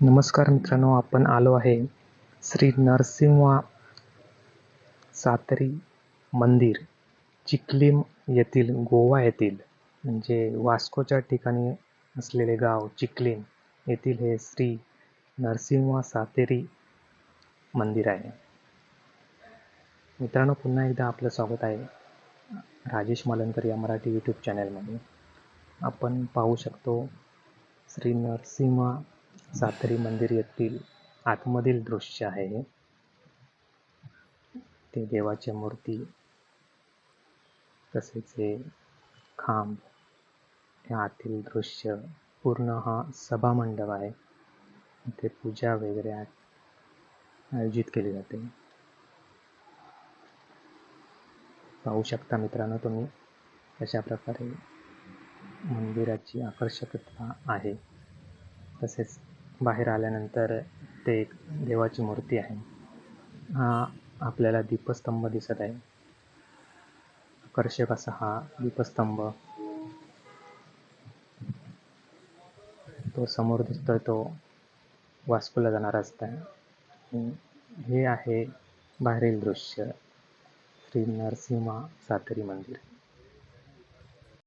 नमस्कार मित्रांनो आपण आलो आहे श्री नरसिंह सातरी मंदिर चिखलीम येथील गोवा येथील म्हणजे वास्कोच्या ठिकाणी असलेले गाव चिखलीम येथील हे श्री नरसिंह सातेरी मंदिर आहे. मित्रांनो पुन्हा एकदा आपलं स्वागत आहे राजेश मालनकर या मराठी यूट्यूब चॅनलमध्ये आपण पाहू शकतो श्री नरसिंहा सातेरी मंदिर येथील आतमधील दृश्य आहे हे. ते देवाच्या मूर्ती तसेच हे खांब हे आतील दृश्य पूर्ण हा सभामंडप आहे. इथे पूजा वगैरे आयोजित केली जाते. पाहू शकता मित्रांनो तुम्ही कशा प्रकारे मंदिराची आकर्षकता आहे. तसेच बाहेर आल्यानंतर ते एक देवाची मूर्ती आहे. हा आपल्याला दीपस्तंभ दिसत आहे. आकर्षक असा हा दीपस्तंभ. तो समोर दिसतोय तो वास्कोला जाणारा रस्ता आहे. हे आहे बाहेरील दृश्य श्री नरसिंहा सातेरी मंदिर.